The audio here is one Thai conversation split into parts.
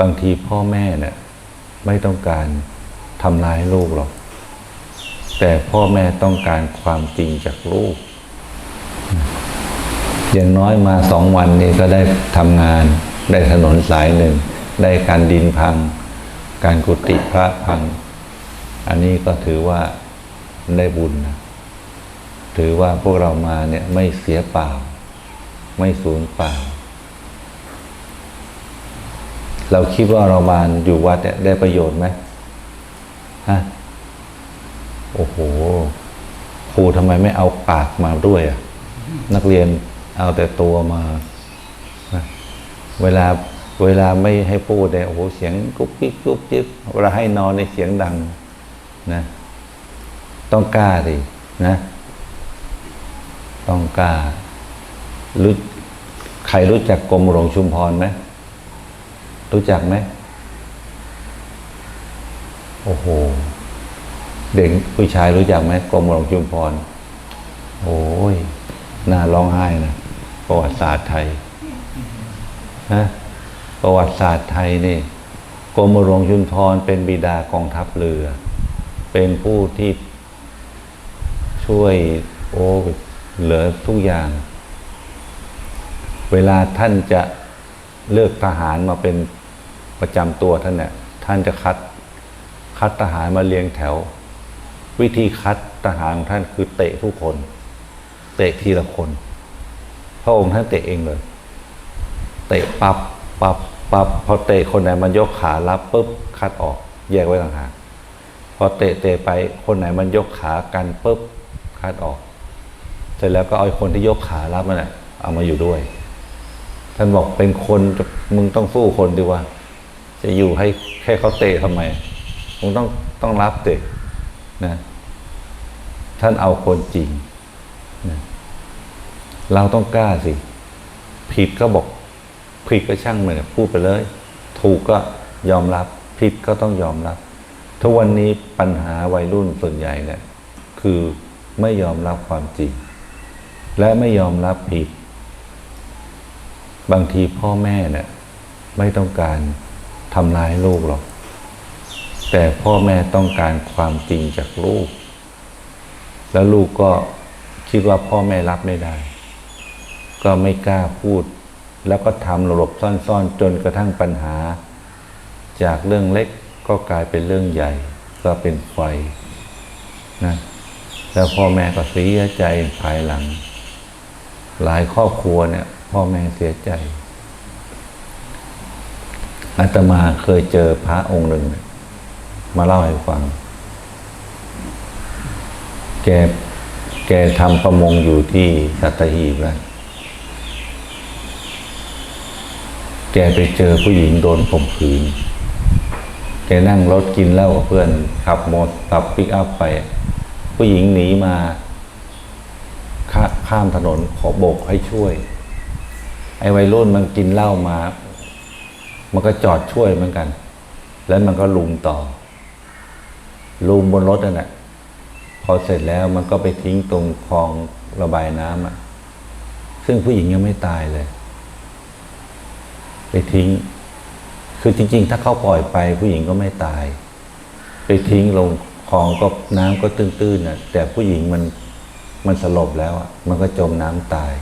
บางทีพ่อแม่เนี่ยไม่ต้องการทำร้ายลูกหรอก แต่พ่อแม่ต้องการความจริงจากลูก อย่างน้อยมาสองวันนี้ก็ได้ทำงาน ได้ถนนสายหนึ่ง ได้การดินพัง การกุฏิพระพัง อันนี้ก็ถือว่าได้บุญนะ ถือว่าพวกเรามาเนี่ยไม่เสียเปล่า ไม่สูญเปล่า เราคิดว่าเรามาอยู่วัดเนี่ยได้ประโยชน์ไหมฮะโอ้โหครูทำไมไม่เอาปากมาด้วยอะนักเรียนเอาแต่ตัวมา เวลาเวลาไม่ให้พูดเนี่ยโอ้โหเสียงกุ๊บกิ๊บกุ๊บจิ๊บเวลาให้นอนในเสียงดังนะต้องกล้าดินะ ต้องกล้ารู้ใครรู้จักกรมหลวงชุมพรไหม รู้จักไหมโอ้โห เด็กผู้ชายรู้จักไหมกรมหลวงชุมพร โอ้ยน่าร้องไห้นะประวัติศาสตร์ไทยนะประวัติศาสตร์ไทยนี่กรมหลวงชุมพรเป็นบิดากองทัพเรือ เป็นผู้ที่ช่วยโอ้เหลือทุกอย่าง เวลาท่านจะเลือกทหารมาเป็น ประจำตัวท่านเนี่ยท่านจะคัดคัดทหารมาเรียงแถว วิธีคัดทหารของท่านคือเตะทุกคน เตะทีละคน พระองค์ท่านเตะเองเลย เตะปับปับปับพอเตะคนไหนมันยกขารับปุ๊บคัดออก แยกไว้ต่างหากพอเตะเตะไปคนไหนมันยกขากันปุ๊บคัดออกเสร็จแล้วก็เอาคนที่ยกขารับมันน่ะเอามาอยู่ด้วย ท่านบอกเป็นคนมึงต้องสู้คนดีว่า จะอยู่ให้แค่เขาเตะทำไมมึงต้องต้องรับเตะนะท่านเอาคนจริงนะเราต้องกล้าสิ ผิดก็บอก ผิดก็ช่างมันพูดไปเลย ถูกก็ยอมรับ ผิดก็ต้องยอมรับ ทุกวันนี้ปัญหาวัยรุ่นส่วนใหญ่เนี่ยคือไม่ยอมรับความจริง และไม่ยอมรับผิด บางทีพ่อแม่เนี่ยไม่ต้องการ ทำร้ายลูกหรอก แต่พ่อแม่ต้องการความจริงจากลูก แล้วลูกก็คิดว่าพ่อแม่รับไม่ได้ ก็ไม่กล้าพูด แล้วก็ทำหลบซ่อนๆ จนกระทั่งปัญหา จากเรื่องเล็กก็กลายเป็นเรื่องใหญ่ ก็เป็นไฟนะแล้วพ่อแม่ก็เสียใจภายหลัง หลายครอบครัวเนี่ย พ่อแม่เสียใจ อาตมาเคยเจอพระองค์หนึ่ง มาเล่าให้ฟัง แก แกทำประมงอยู่ที่สัตหีบนะแกไปเจอผู้หญิงโดนข่มขืน แกนั่งรถกินเหล้ากับเพื่อน ขับมอเตอร์ขับปิกอัพไป ผู้หญิงหนีมาข้าข้ามถนนขอโบกให้ช่วย ไอ้วัยรุ่นมันกินเหล้ามา มันก็จอดช่วยเหมือนกัน แล้วมันก็ลุมต่อ ลุมบนรถนั่นแหละพอเสร็จแล้วมันก็ไปทิ้งตรงคลองระบายน้ำอะ ซึ่งผู้หญิงยังไม่ตายเลย ไปทิ้ง คือจริง ๆ ถ้าเขาปล่อยไป ผู้หญิงก็ไม่ตาย ไปทิ้งลงคลองก็น้ำก็ตื้นๆน่ะ แต่ผู้หญิงมันมันสลบแล้วอะ มันก็จมน้ำตาย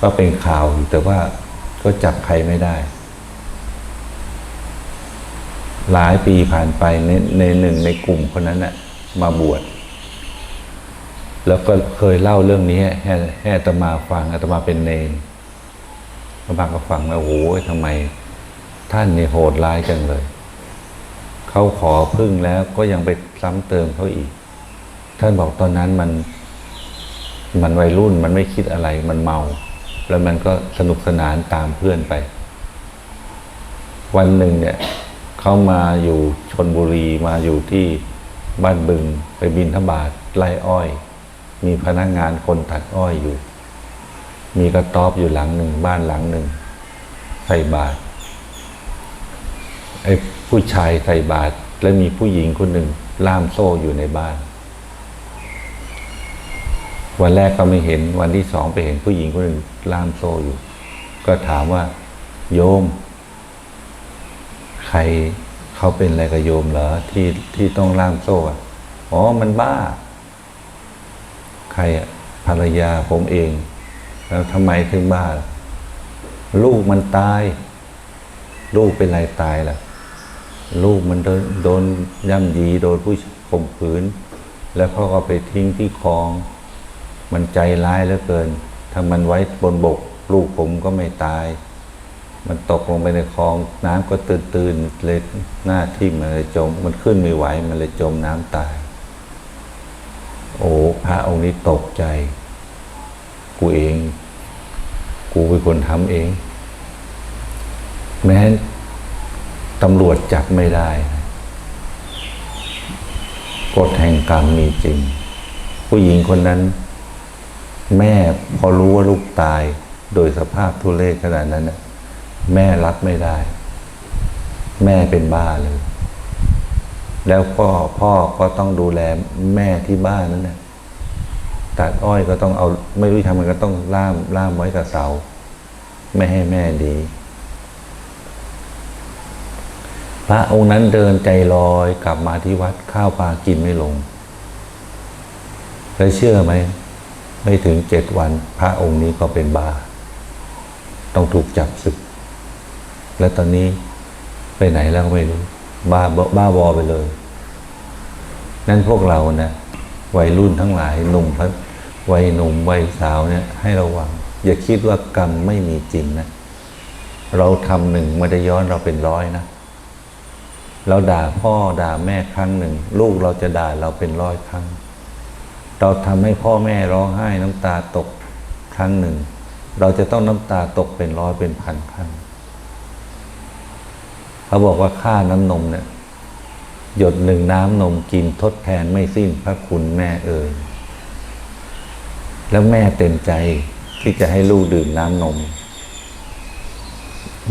ก็เป็นข่าวอยู่แต่ว่า ก็จับใครไม่ได้ หลายปีผ่านไปในในหนึ่งในกลุ่มคนนั้นน่ะมาบวชแล้วก็เคยเล่าเรื่องนี้ให้ให้อาตมาฟังอาตมาเป็นเนรอาตมาก็ฟังแล้วโอ้โหทำไม ท่านนี่โหดร้ายจังเลย เขาขอพึ่งแล้วก็ยังไปซ้ำเติมเขาอีก ท่านบอกตอนนั้นมัน มันวัยรุ่นมันไม่คิดอะไรมันเมา แล้วมันก็สนุกสนานตามเพื่อนไป วันหนึ่งเนี่ยเขามาอยู่ชนบุรีมาอยู่ที่บ้านบึงไปบินทบาทไล่อ้อย มีพนักงานคนตัดอ้อยอยู่ มีกระต๊อบอยู่หลังหนึ่งบ้านหลังหนึ่งใส่บาตรไอ้ผู้ชายใส่บาตรและมีผู้หญิงคนหนึ่งล่ามโซ่อยู่ในบ้าน วันแรกก็ไม่เห็นวันที่สองไปเห็นผู้หญิงคนหนึ่งล่ามโซ่อยู่ ก็ถามว่า โยม ใครเขาเป็นอะไรกับโยมเหรอที่ที่ต้องล่ามโซ่อ๋อมันบ้า ใครอะภรรยาผมเอง แล้วทำไมถึงบ้า ลูกมันตาย ลูกเป็นไรตายล่ะ ลูกมันโดนโดนย่ำยีโดนผู้ข่มขืน แล้วเขาก็ไปทิ้งที่คลอง มันใจร้ายเหลือเกิน ถ้ามันไว้บนบก ลูกผมก็ไม่ตาย มันตกลงไปในคลอง น้ำก็ตื่นตื่นๆเลยหน้าที่มันเลยจม มันขึ้นไม่ไหว มันเลยจมน้ำตาย โอ้พระองค์นี้ตกใจ กูเอง กูเป็นคนทำเอง แม้ตำรวจจับไม่ได้กฎแห่งกรรมมีจริง ผู้หญิงคนนั้น แม่พอรู้ว่าลูกตาย โดยสภาพทุเรศขนาดนั้นนะแม่รับไม่ได้ แม่เป็นบ้าเลย แล้วก็พ่อก็ต้องดูแลแม่ที่บ้านนั้นนะตัดอ้อยก็ต้องเอา ไม่รู้ทำมันก็ต้องล่ามล่ามไว้กับเสา ไม่ให้แม่ดี พระองค์นั้นเดินใจลอยกลับมาที่วัดข้าวปลากินไม่ลงแล้วเชื่อไหม ไม่ถึงเจ็ดวัน พระองค์นี้ก็เป็นบา ต้องถูกจับศึก และตอนนี้ไปไหนแล้วก็ไม่รู้ บ้าบบ้าบอไปเลย นั่นพวกเรานะวัยรุ่นทั้งหลายหนุ่มพัวัยหนุ่มวัยสาวเนี่ยให้ระวัง อย่าคิดว่ากรรมไม่มีจริงนะ เราทำหนึ่งมันจะย้อนเราเป็นร้อยนะ เราด่าพ่อด่าแม่ครั้งหนึ่ง ลูกเราจะด่าเราเป็นร้อยครั้ง เราทำให้พ่อแม่ร้องไห้น้ำตาตกครั้งหนึ่ง เราจะต้องน้ำตาตกเป็นร้อยเป็นพันครั้ง เขาบอกว่าค่าน้ำนมเนี่ย หยดหนึ่งน้ำนมกินทดแทนไม่สิ้นพระคุณแม่เอ่ยแล้วแม่เต็มใจที่จะให้ลูกดื่มน้ำนม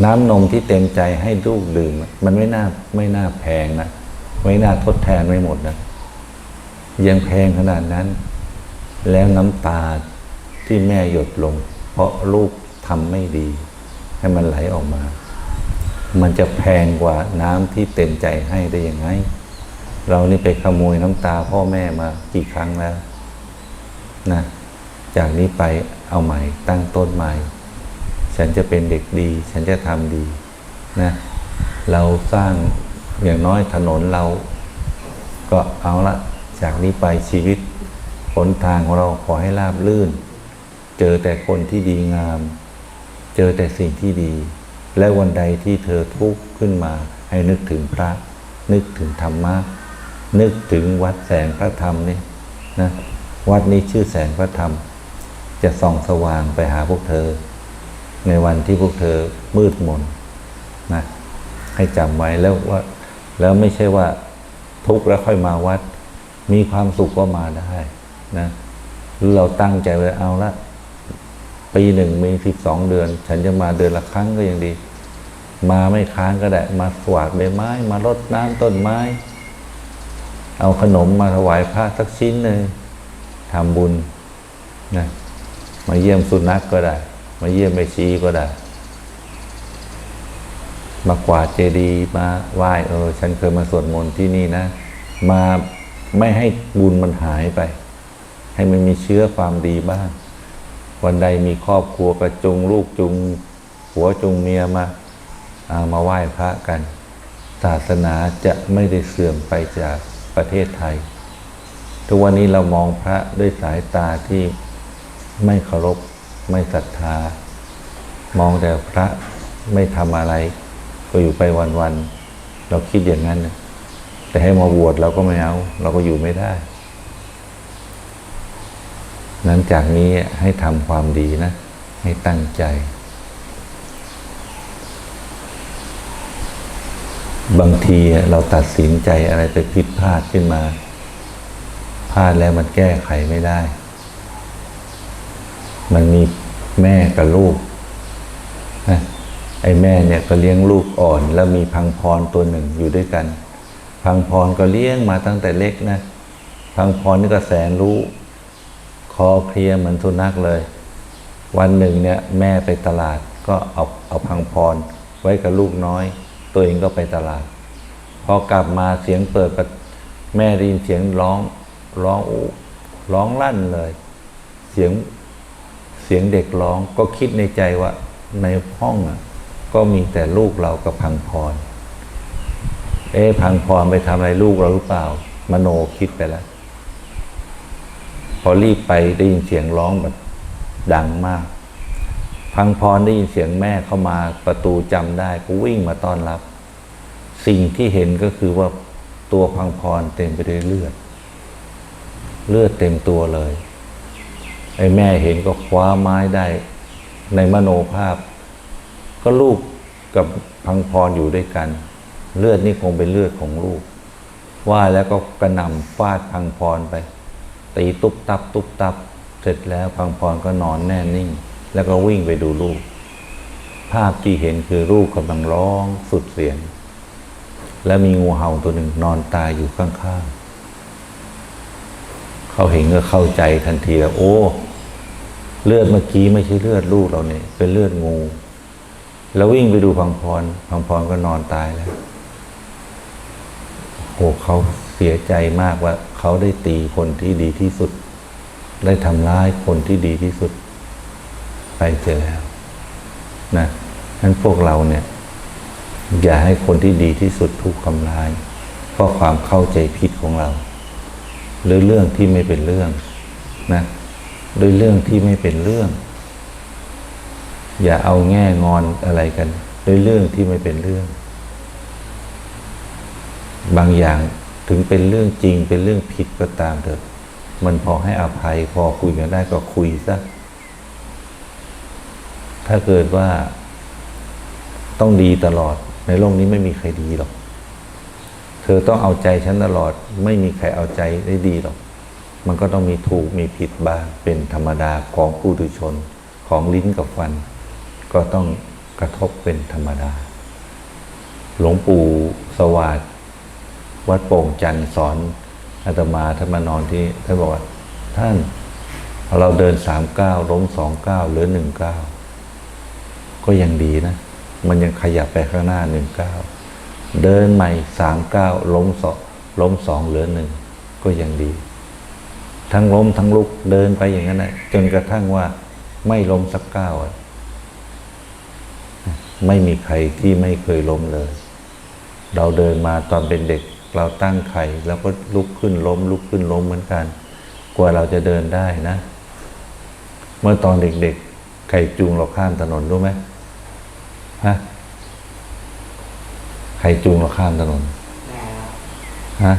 น้ำนมที่เต็มใจให้ลูกดื่ม มันไม่น่าไม่น่าแพงนะ ไม่น่าทดแทนไม่หมดนะ ยังแพงขนาดนั้น แล้วน้ำตาที่แม่หยดลง เพราะลูกทำไม่ดี ให้มันไหลออกมา มันจะแพงกว่าน้ำที่เต็มใจให้ได้ยังไง เรานี่ไปขโมยน้ำตาพ่อแม่มากี่ครั้งแล้วนะจากนี้ไปเอาใหม่ตั้งต้นใหม่ ฉันจะเป็นเด็กดี ฉันจะทำดีนะเราสร้างอย่างน้อยถนนเราก็เอาละ จากนี้ไปชีวิตหนทางของเราขอให้ราบลื่น เจอแต่คนที่ดีงาม เจอแต่สิ่งที่ดี และวันใดที่เธอทุกข์ขึ้นมา ให้นึกถึงพระ นึกถึงธรรมะ นึกถึงวัดแสงพระธรรมนี่นะวัดนี้ชื่อแสงพระธรรม จะส่องสว่างไปหาพวกเธอ ในวันที่พวกเธอมืดมนนะให้จำไว้แล้วว่า แล้วไม่ใช่ว่าทุกข์แล้วค่อยมาวัด มีความสุขก็มาได้นะหรือเราตั้งใจไว้เอาละปีหนึ่งมีสิบสองเดือน ฉันจะมาเดือนละครั้งก็ยังดี มาไม่ค้างก็ได้ มาสวาดใบไม้ มารดน้ำต้นไม้ เอาขนมมาถวายพระสักชิ้นหนึ่งทำบุญนะมาเยี่ยมสุนัขกก็ได้ มาเยี่ยมแม่ชีก็ได้ มากวาดเจดีย์มาไหว้เออ ฉันเคยมาสวดมนต์ที่นี่นะ มา ไม่ให้บุญมันหายไป ให้มันมีเชื้อความดีบ้าง วันใดมีครอบครัวกระจุงลูกจุงหัวจุงเมียมาอามาไหว้พระกัน ศาสนาจะไม่ได้เสื่อมไปจากประเทศไทย ทุกวันนี้เรามองพระด้วยสายตาที่ไม่เคารพไม่ศรัทธา มองแต่พระไม่ทำอะไร ก็อยู่ไปวันๆเราคิดอย่างนั้นนะ แต่ให้มาบวชเราก็ไม่เอา เราก็อยู่ไม่ได้ หลังจากนี้ให้ทำความดีนะ ให้ตั้งใจ บางทีเราตัดสินใจอะไรไปผิดพลาดขึ้นมา พลาดแล้วมันแก้ไขไม่ได้ มันมีแม่กับลูกไอ้แม่เนี่ยก็เลี้ยงลูกอ่อน แล้วมีพังพรตัวหนึ่งอยู่ด้วยกัน พังพรก็เลี้ยงมาตั้งแต่เล็กนะพังพรนี่ก็แสนรู้ คอเคลียเหมือนสุนัขเลย วันหนึ่งเนี่ยแม่ไปตลาดก็เอาเอาพังพรไว้กับลูกน้อย ตัวเองก็ไปตลาด พอกลับมาเสียงเปิดแม่ได้ยินเสียงร้องร้องอ้ร้องลั่นเลย เสียงเสียงเด็กร้องก็คิดในใจว่าในห้องอะก็มีแต่ลูกเรากับพังพร เอ๊ะพังพรไปทำอะไรลูกเราหรือเปล่า มโนคิดไปแล้ว พอรีบไปได้ยินเสียงร้องแบบดังมาก พังพรได้ยินเสียงแม่เข้ามาประตูจำได้ก็วิ่งมาต้อนรับ สิ่งที่เห็นก็คือว่าตัวพังพรเต็มไปด้วยเลือด เลือดเต็มตัวเลยไอ้แม่เห็นก็คว้าไม้ได้ ในมโนภาพ ก็ลูกกับพังพรอยู่ด้วยกัน เลือดนี่คงเป็นเลือดของลูก ว่าแล้วก็กระหน่ำฟาดพังพรไป ตีตุบตับ ตุบตับ เสร็จแล้วพังพรก็นอนแน่นิ่ง แล้วก็วิ่งไปดูลูก ภาพที่เห็นคือลูกกำลังร้องสุดเสียง และมีงูเห่าตัวหนึ่งนอนตายอยู่ข้างๆเขาเห็นก็เข้าใจทันทีแล้วโอ้ เลือดเมื่อกี้ไม่ใช่เลือดลูกเราเนี่ยเป็นเลือดงูแล้ววิ่งไปดูพังพรพังพรก็นอนตายแล้ว โอ้เขาเสียใจมากว่าเขาได้ตีคนที่ดีที่สุด ได้ทำร้ายคนที่ดีที่สุด ไปเสียแล้วนะนั้นพวกเราเนี่ย อย่าให้คนที่ดีที่สุดถูกทำร้าย เพราะความเข้าใจผิดของเรา หรือเรื่องที่ไม่เป็นเรื่องนะโดยเรื่องที่ไม่เป็นเรื่อง อย่าเอาแง่งอนอะไรกัน โดยเรื่องที่ไม่เป็นเรื่อง บางอย่างถึงเป็นเรื่องจริงเป็นเรื่องผิดก็ตามเถอะ มันพอให้อภัยพอคุยกันได้ก็คุยซะถ้าเกิดว่าต้องดีตลอดในโลกนี้ไม่มีใครดีหรอก เธอต้องเอาใจฉันตลอด ไม่มีใครเอาใจได้ดีหรอก มันก็ต้องมีถูกมีผิดบ้างเป็นธรรมดาของผู้ดุชนของลิ้นกับฟัน ก็ต้องกระทบเป็นธรรมดา หลวงปู่สวัสด วัดโป่งจันทร์สอนอาตมาท่านมานอนที่ท่านบอกว่าท่านเราเดินสามเก้าล้มสองเก้าเหลือหนึ่งเก้าก็ยังดีนะ มันยังขยับไปข้างหน้าหนึ่งเก้าเดินใหม่สามเก้าล้มสองล้มสองเหลือหนึ่งก็ยังดี ทั้งล้มทั้งลุกเดินไปอย่างนั้นนะจนกระทั่งว่าไม่ล้มสักก้าวไม่มีใครที่ไม่เคยล้มเลย เราเดินมาตอนเป็นเด็ก เราตั้งไข่แล้วก็ลุกขึ้นล้ม ลุกขึ้นล้มเหมือนกัน กว่าเราจะเดินได้นะ เมื่อตอนเด็กๆ ไข่จูงเราข้ามถนนรู้ไหมฮะใครจูงเราข้ามถนนแม่ครับฮะ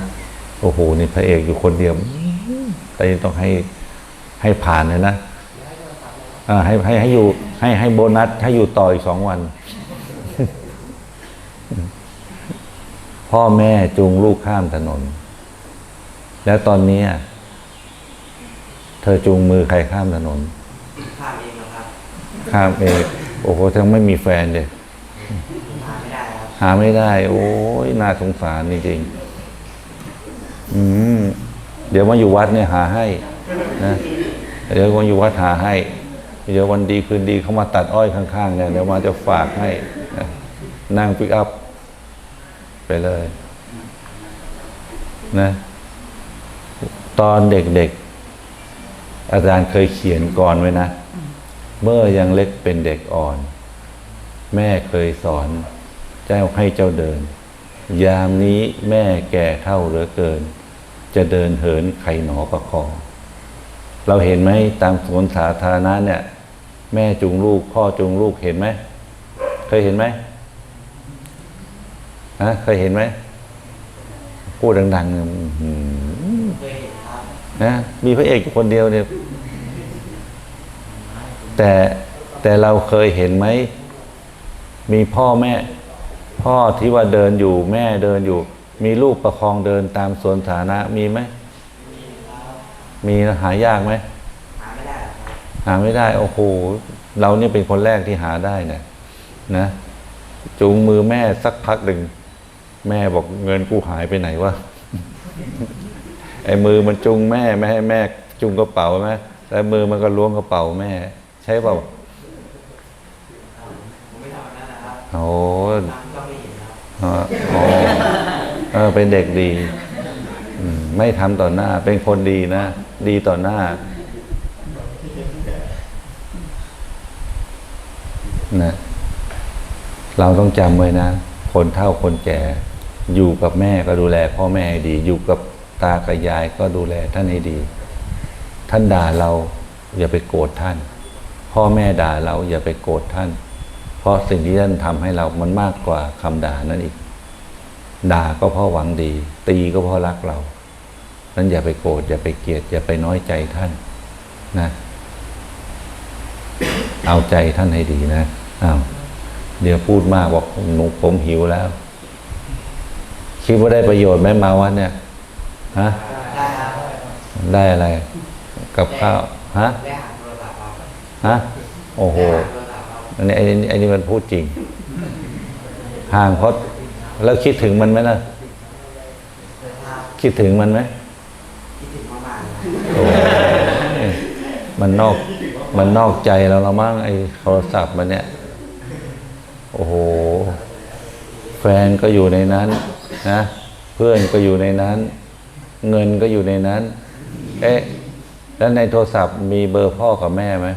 โอ้โหนี่พระเอกอยู่คนเดียวแต่ต้องให้ให้ผ่านเลยนะอ่าให้ให้ให้อยู่ให้ให้โบนัสให้อยู่ต่ออีกสองวัน พ่อแม่จูงลูกข้ามถนน แล้วตอนนี้อะเธอจูงมือใครข้ามถนน ข้ามเองเหรอครับ ข้ามเองโอ้โหทั้งไม่มีแฟนเลยหาไม่ได้ครับหาไม่ได้ โอ้ยน่าสงสารจริงๆอืมเดี๋ยวมาอยู่วัดเนี่ยหาให้นะเดี๋ยวมาอยู่วัดหาให้ เดี๋ยววันดีคืนดีเขามาตัดอ้อยข้างๆเนี่ยเดี๋ยวมาจะฝากให้นะนั่งปิกอัพ ไปเลยนะตอนเด็กๆ อาจารย์เคยเขียนก่อนไว้นะ เมื่อยังเล็กเป็นเด็กอ่อน แม่เคยสอนเจ้าให้เจ้าเดิน ยามนี้แม่แก่เท่าเหลือเกิน จะเดินเหินใครหนอประคองเราเห็นไหมตามสวนสาธารณะเนี่ย แม่จูงลูกพ่อจูงลูกเห็นไหมเคยเห็นไหม ฮะเคยเห็นไหมพูดดังๆเนี่ยอื้อหือเคยเห็นะมีพระเอกคนเดียวเนี่ย แต่แต่เราเคยเห็นไหม มีพ่อแม่ พ่อที่ว่าเดินอยู่แม่เดินอยู่ มีลูกประคองเดินตามสวนสาธารณะมีไหม มีนะหายากไหมหาไม่ได้หาไม่ได้โอ้โห เราเนี่ยเป็นคนแรกที่หาได้เนะนะ จูงมือแม่สักพักหนึ่ง แม่บอกเงินกูหายไปไหนวะไอ้มือมันจูงแม่ไม่ให้แม่จูงกระเป๋าไหมแล้วมือมันก็ล้วงกระเป๋าแม่ ใช่เปล่าผมไม่ทำแบบนั้นนะครับโอ้เห็นครับเออเป็นเด็กดีไม่ทำต่อหน้า เป็นคนดีนะ ดีต่อหน้านะเราต้องจำไว้นะ คนเฒ่าคนแก่ อยู่กับแม่ก็ดูแลพ่อแม่ให้ดี อยู่กับตากับยายก็ดูแลท่านให้ดี ท่านด่าเราอย่าไปโกรธท่าน พ่อแม่ด่าเราอย่าไปโกรธท่าน เพราะสิ่งที่ท่านทำให้เรามันมากกว่าคำด่านั่นอีก ด่าก็เพราะหวังดี ตีก็เพราะรักเรานั้นอย่าไปโกรธอย่าไปเกลียดอย่าไปน้อยใจท่านนะเอาใจท่านให้ดีนะอ้าวเดี๋ยวพูดมากบอกหนูผมหิวแล้ว คิดว่าได้ประโยชน์ไหมมาวัดเนี่ยฮะได้ครับได้อะไร กับข้าวฮะโทรศัพท์ครับฮะโอ้โหได้หาโทรศัพท์ครับอันนี้ไอ้นี่ไอ้นี่มันพูดจริง ห่างเพราะแล้วคิดถึงมันไหมล่ะ คิดถึงมันไหมมันนอก มันนอกใจเราละมั้งไอ้โทรศัพท์มันเนี่ย โอ้โห แฟนก็อยู่ในนั้น นะเพื่อนก็อยู่ในนั้น เงินก็อยู่ในนั้น เอ๊ะแล้วในโทรศัพท์มีเบอร์พ่อกับแม่ไหม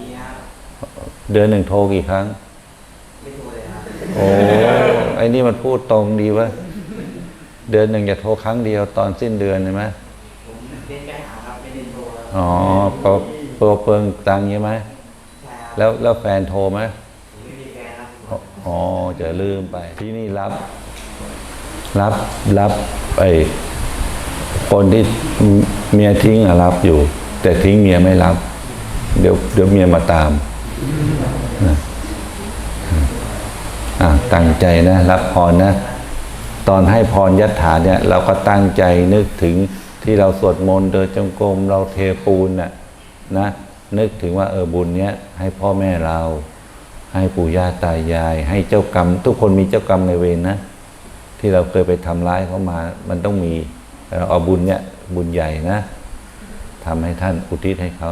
มีครับเดือนหนึ่งโทรกี่ครั้งไม่ถูกเลยครับโอ้ไอ้นี่มันพูดตรงดีวะเดือนหนึ่งจะโทรครั้งเดียวตอนสิ้นเดือนใช่ไหมผมเล่นไปหาครับไม่เล่นโทรครับอ๋อเปล่าเปล่าเปลืองตังใช่ไหมแล้วแล้วแฟนโทรไหมผมไม่มีแฟนครับอ๋อจะลืมไปที่นี่รับ รับรับไอ้คนที่เมียทิ้งอะรับอยู่ แต่ทิ้งเมียไม่รับ เดี๋ยวเดี๋ยวเมียมาตามตั้งใจนะรับพรนะ ตอนให้พรยัตถาเนี่ย เราก็ตั้งใจนึกถึงที่เราสวดมนต์เดินจงกรมเราเทปูนน่ะนะนึกถึงว่าเออบุญเนี้ยให้พ่อแม่เรา ให้ปู่ย่าตายาย ให้เจ้ากรรม ทุกคนมีเจ้ากรรมในเวรนะ ที่เราเคยไปทำร้ายเขามา มันต้องมีเราเอาบุญเนี้ยบุญใหญ่นะทำให้ท่านอุทิศให้เขา